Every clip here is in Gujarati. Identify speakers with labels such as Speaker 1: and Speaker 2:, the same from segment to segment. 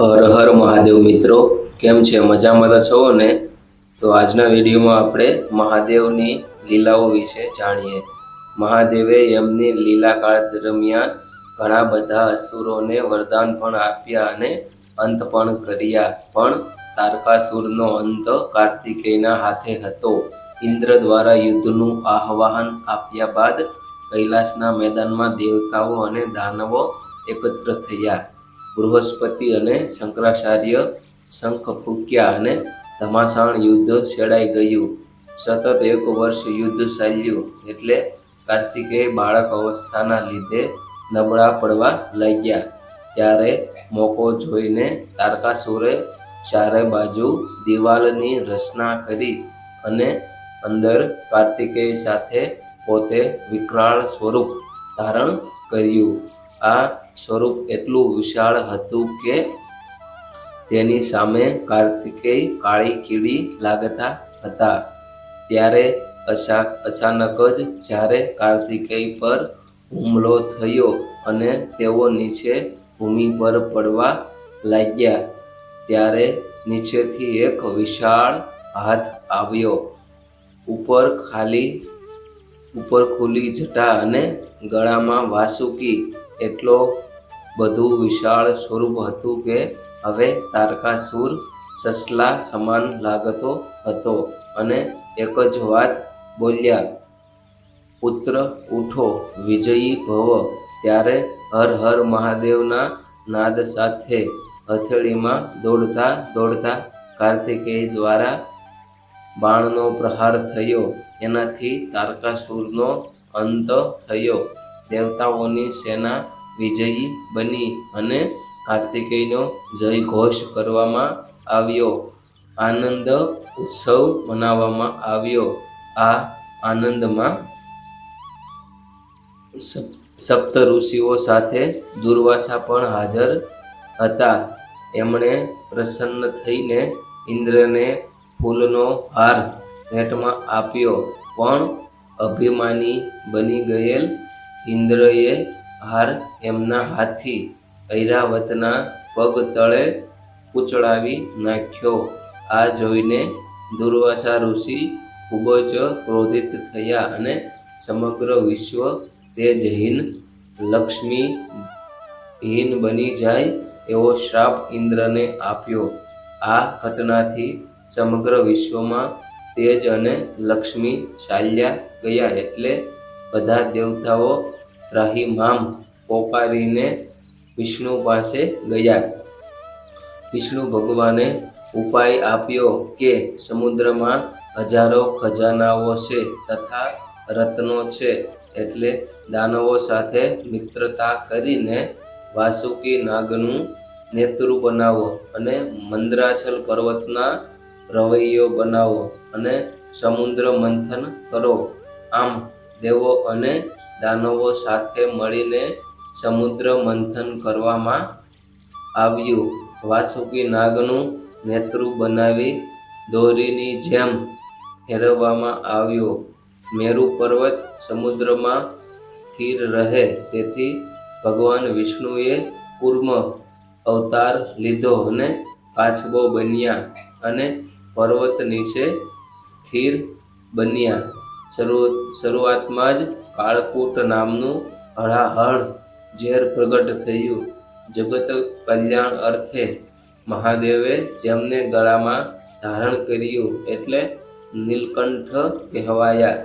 Speaker 1: હર હર મહાદેવ મિત્રો, કેમ છે? મજામાં તો છો ને? તો આજના વિડીયોમાં આપણે મહાદેવની લીલાઓ વિશે જાણીએ. મહાદેવે એમની લીલાકાળ દરમિયાન ઘણા બધા અસુરોને વરદાન પણ આપ્યા અને અંત પણ કર્યા. પણ તારકાસુરનો અંત કાર્તિકેયના હાથે હતો. ઇન્દ્ર દ્વારા યુદ્ધનું આહ્વાન આપ્યા બાદ કૈલાસના મેદાનમાં દેવતાઓ અને દાનવો એકત્ર થયા. બૃહસ્પતિ અને શંકરાચાર્ય શંખ ફૂક્યા અને ધમાસાણ યુદ્ધ છેડાઈ ગયું. સતત એક વર્ષ યુદ્ધ ચાલ્યું એટલે કાર્તિકેય બાળક અવસ્થાના લીધે નબળા પડવા લાગ્યા. ત્યારે મોકો જોઈને તારકાસુરે ચારે બાજુ દિવાલની રચના કરી અને અંદર કાર્તિકેય સાથે પોતે વિકરાળ સ્વરૂપ ધારણ કર્યું. આ સ્વરૂપ એટલું વિશાળ હતું કે તેની સામે કાર્તિકેય કાળી કીડી લાગતા હતા. ત્યારે અચા, અચાનક જ જ્યારે કાર્તિકેય પર હુમલો થયો અને તેઓ નીચે ભૂમિ પર પડવા લાગ્યા, ત્યારે નીચેથી એક વિશાળ હાથ આવ્યો. ઉપર ખાલી, ઉપર ખુલ્લી જટા અને ગળામાં વાસુકી એટલો બધું વિશાળ સ્વરૂપ હતું કે હવે તારકાસુર સસલા સમાન લાગતો હતો. અને એક જ વાત બોલ્યા, પુત્ર, ઉઠો, વિજયી ભવ. ત્યારે હર હર મહાદેવના નાદ સાથે હથેળીમાં દોડતા દોડતા કાર્તિકેય દ્વારા બાણનો પ્રહાર થયો. એનાથી તારકાસુરનો અંત થયો. દેવતાઓની સેના વિજયી બની અને કાર્તિકેયનો જય ઘોષ કરવામાં આવ્યો. આનંદ ઉત્સવ મનાવવામાં આવ્યો. આ આનંદમાં સપ્ત ઋષિઓ સાથે દુર્વાસા પણ હાજર હતા. એમણે પ્રસન્ન થઈને ઇન્દ્રને ફૂલનો હાર ભેટમાં આપ્યો, પણ અભિમાની બની ગયેલ ઇન્દ્રએ હાર એમના હાથી ઐરાવતના પગ તળે કૂચડાવી નાખ્યો. આ જોઈને દુર્વાસા ઋષિ ખૂબ જ ક્રોધિત થયા અને સમગ્ર વિશ્વ તેજહીન લક્ષ્મીહીન બની જાય એવો શ્રાપ ઇન્દ્રને આપ્યો. આ ઘટનાથી સમગ્ર વિશ્વમાં તેજ અને લક્ષ્મી ચાલ્યા ગયા એટલે બધા દેવતાઓ ત્રાહિમામ પોકારીને વિષ્ણુ પાસે ગયા. વિષ્ણુ ભગવાને ઉપાય આપ્યો કે સમુદ્રમાં હજારો ખજાનાઓ છે તથા રત્નો છે એટલે દાનવો સાથે મિત્રતા કરીને વાસુકી નાગનું નેતૃ બનાવો અને મંદ્રાચલ પર્વતના રવૈયો બનાવો અને સમુદ્ર મંથન કરો. આમ દેવો અને દાનવો સાથે મળીને સમુદ્ર મંથન કરવામાં આવ્યું. વાસુકી નાગનું નેતૃ બનાવી દોરીની જેમ ફેરવવામાં આવ્યો. મેરુ પર્વત સમુદ્રમાં સ્થિર રહે, તેથી ભગવાન વિષ્ણુએ કુર્મ અવતાર લીધો અને પાછબો બન્યા અને પર્વત નીચે સ્થિર બન્યા. શરૂ શરૂઆતમાં જ કાળકૂટ નામનું હળાહળ ઝેર પ્રગટ થયું. જગત કલ્યાણ અર્થે મહાદેવે જેમને ગળામાં ધારણ કર્યું એટલે નીલકંઠ કહેવાયા.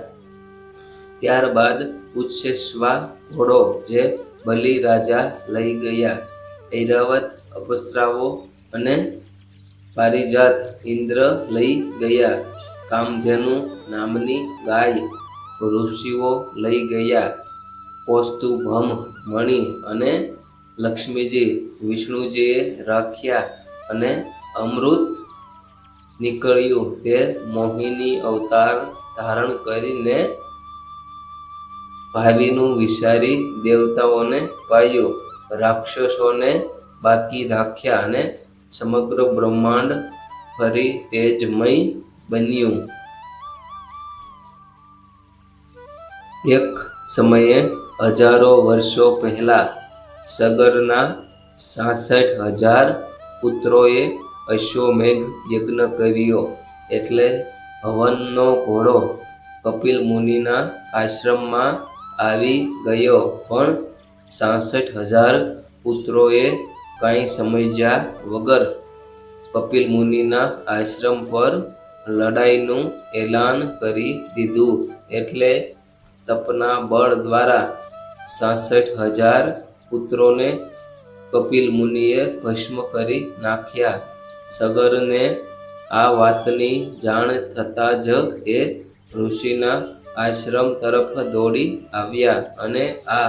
Speaker 1: ત્યારબાદ ઉચ્છેશ્વા ઘોડો જે બલિ રાજા લઈ ગયા. ઐરાવત, અપસરાઓ અને પારિજાત ઇન્દ્ર લઈ ગયા. કામધેનુ નામની ગાય ઋષિઓ લઈ ગયા. કૌસ્તુભમ મણિ અને લક્ષ્મીજી વિષ્ણુજીએ રાખ્યા અને અમૃત નીકળ્યું. તે મોહિની અવતાર ધારણ કરીને ભાવીનું વિચારી દેવતાઓને પાયું, રાક્ષસોને બાકી રાખ્યા અને સમગ્ર બ્રહ્માંડ ફરી તેજમય બન્યું. એક સમયે હજારો વર્ષો પહેલાં સગરના સાસઠ હજાર પુત્રોએ અશ્વમેઘ યજ્ઞ કર્યો એટલે હવનનો ઘોડો કપિલ મુનિના આશ્રમમાં આવી ગયો. પણ સાસઠ હજાર પુત્રોએ કાંઈ સમજ્યા વગર કપિલ મુનિના આશ્રમ પર લડાઈનું એલાન કરી દીધું. એટલે તપના બળ દ્વારા સાસઠ હજાર પુત્રોને કપિલ મુનિએ ભસ્મ કરી નાખ્યા. સગરને આ વાતની જાણ થતાં જ એ ઋષિના આશ્રમ તરફ દોડી આવ્યા અને આ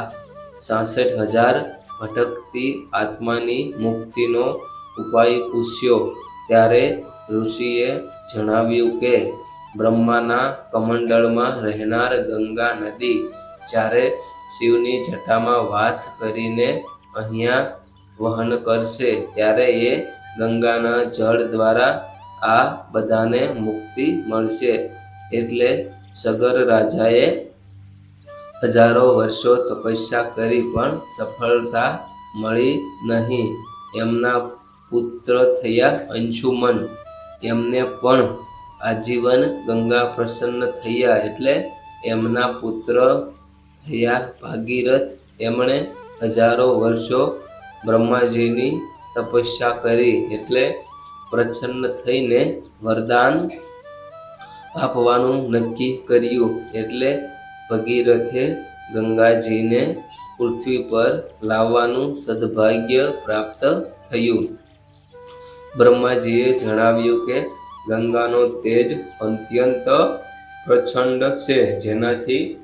Speaker 1: સાસઠ હજાર ભટકતી આત્માની મુક્તિનો ઉપાય પૂછ્યો. ત્યારે ઋષિએ જણાવ્યું કે બ્રહ્માના કમંડળમાં રહેનાર ગંગા નદી, જ્યારે શિવની જટામાં વાસ કરીને અહીંયા વહન કરશે, ત્યારે એ ગંગાના જળ દ્વારા આ બધાને મુક્તિ મળશે. એટલે સગર રાજાએ હજારો વર્ષો તપસ્યા કરી પણ સફળતા મળી નહીં. એમના પુત્ર થયા અંશુમન. એમને પણ આજીવન ગંગા પ્રસન્ન થયા એટલે એમના પુત્ર થયા ભાગીરથ. એમણે હજારો વર્ષો બ્રહ્માજીની તપસ્યા કરી એટલે પ્રસન્ન થઈને વરદાન આપવાનું નક્કી કર્યું એટલે ભગીરથે ગંગાજીને પૃથ્વી પર લાવવાનું સદભાગ્ય પ્રાપ્ત થયું. બ્રહ્માજીએ જણાવ્યું કે ગંગાનો તેજ અત્યંત પ્રચંડ છે. જેનાથી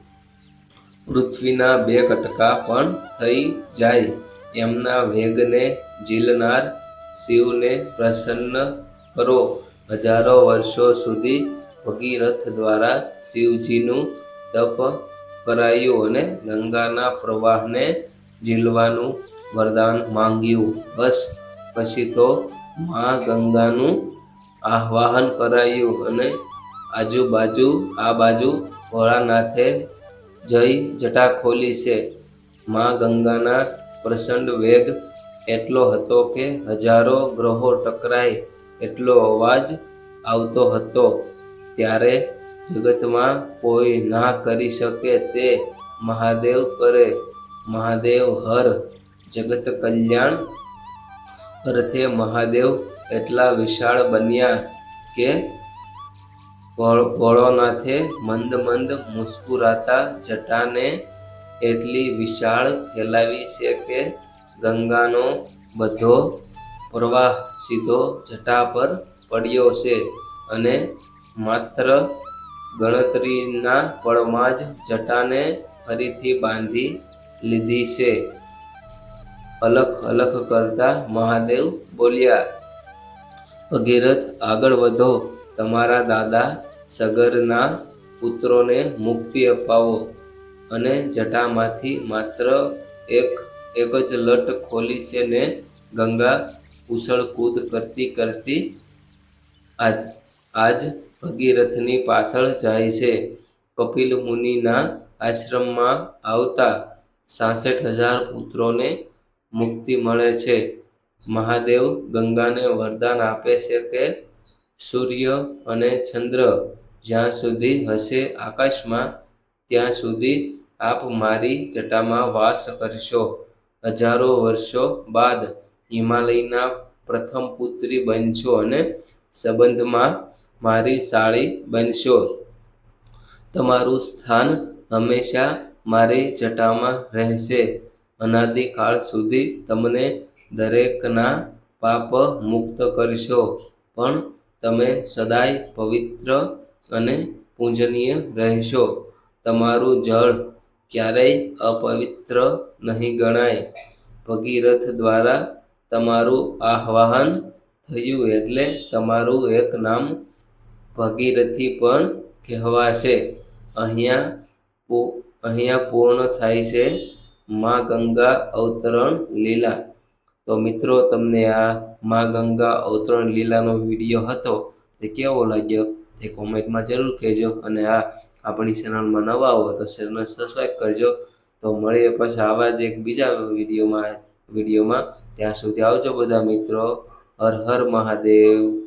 Speaker 1: પૃથ્વીના બે કટકા પણ થઈ જાય. એમના વેગને ઝીલનાર શિવને પ્રસન્ન કરો. હજારો વર્ષો સુધી ભગીરથ દ્વારા શિવજીનું તપ કરાયું અને ગંગાના પ્રવાહને ઝીલવાનું વરદાન માંગ્યું. બસ, પછી તો મા ગંગાનું આહ્વાન કરાયું અને આજુબાજુ, આ બાજુ ભોળાનાથે જઈ જટા ખોલી છે. મા ગંગાના પ્રચંડ વેગ એટલો હતો કે હજારો ગ્રહો ટકરાય એટલો અવાજ આવતો હતો. ત્યારે જગતમાં કોઈ ના કરી શકે તે મહાદેવ કરે. મહાદેવ હર જગત કલ્યાણ અર્થે મહાદેવ એટલા વિશાળ બન્યા કે ભોળ- ભોળોનાથે મંદ મંદ મુસ્કુરાતા જટાને એટલી વિશાળ ફેલાવી છે કે ગંગાનો બધો પ્રવાહ સીધો જટા પર પડ્યો છે અને માત્ર ગણતરીના પળમાં જ જટાને ફરીથી બાંધી લીધી છે. અલખ અલખ કરતા મહાદેવ બોલ્યા, ભગીરથ, આગળ વધો. તમારા દાદા સગરના પુત્રોને મુક્તિ અપાવો. અને જટામાંથી માત્ર એક એક જ લટ ખોલી છે ને ગંગા ઉછળકૂદ કરતી કરતી આજ આજ ભગીરથની પાછળ જાય છે. કપિલ મુનિના આશ્રમમાં આવતા સાસઠ હજાર પુત્રોને મુક્તિ મળે છે. મહાદેવ ગંગાને વરદાન આપે છે કે સૂર્ય અને ચંદ્ર જ્યાં સુધી હશે આકાશમાં, ત્યાં સુધી આપ મારી જટામાં વાસ કરશો. હજારો વર્ષો બાદ હિમાલયના પ્રથમ પુત્રી બનશો અને સંબંધમાં મારી સાળી બનશો. તમારું સ્થાન હંમેશા મારી જટામાં રહેશે. અનાદિકાળ સુધી તમને દરેકના પાપ મુક્ત કરશો. પણ તમે સદાય પવિત્ર અને પૂજનીય રહેશો. તમારું જળ ક્યારેય અપવિત્ર નહીં ગણાય. ભગીરથ દ્વારા તમારું આહ્વાન થયું એટલે તમારું એક નામ ભગીરથી પણ કહેવાશે. અહીંયા અહીંયા પૂર્ણ થાય છે. મા ગંગા અવતરણ લીલા. તો મિત્રો, તમને આ મા ગંગા અવતરણ લીલાનો વીડિયો હતો તે કેવો લાગ્યો તે કોમેન્ટમાં જરૂર કહેજો અને આ આપણી ચેનલમાં નવા હો તો ચેનલ સબસ્ક્રાઈબ કરજો. તો મળીએ પછી આવા જ એક બીજા વિડીયોમાં વિડીયોમાં. ત્યાં સુધી આવજો બધા મિત્રો. હર હર મહાદેવ.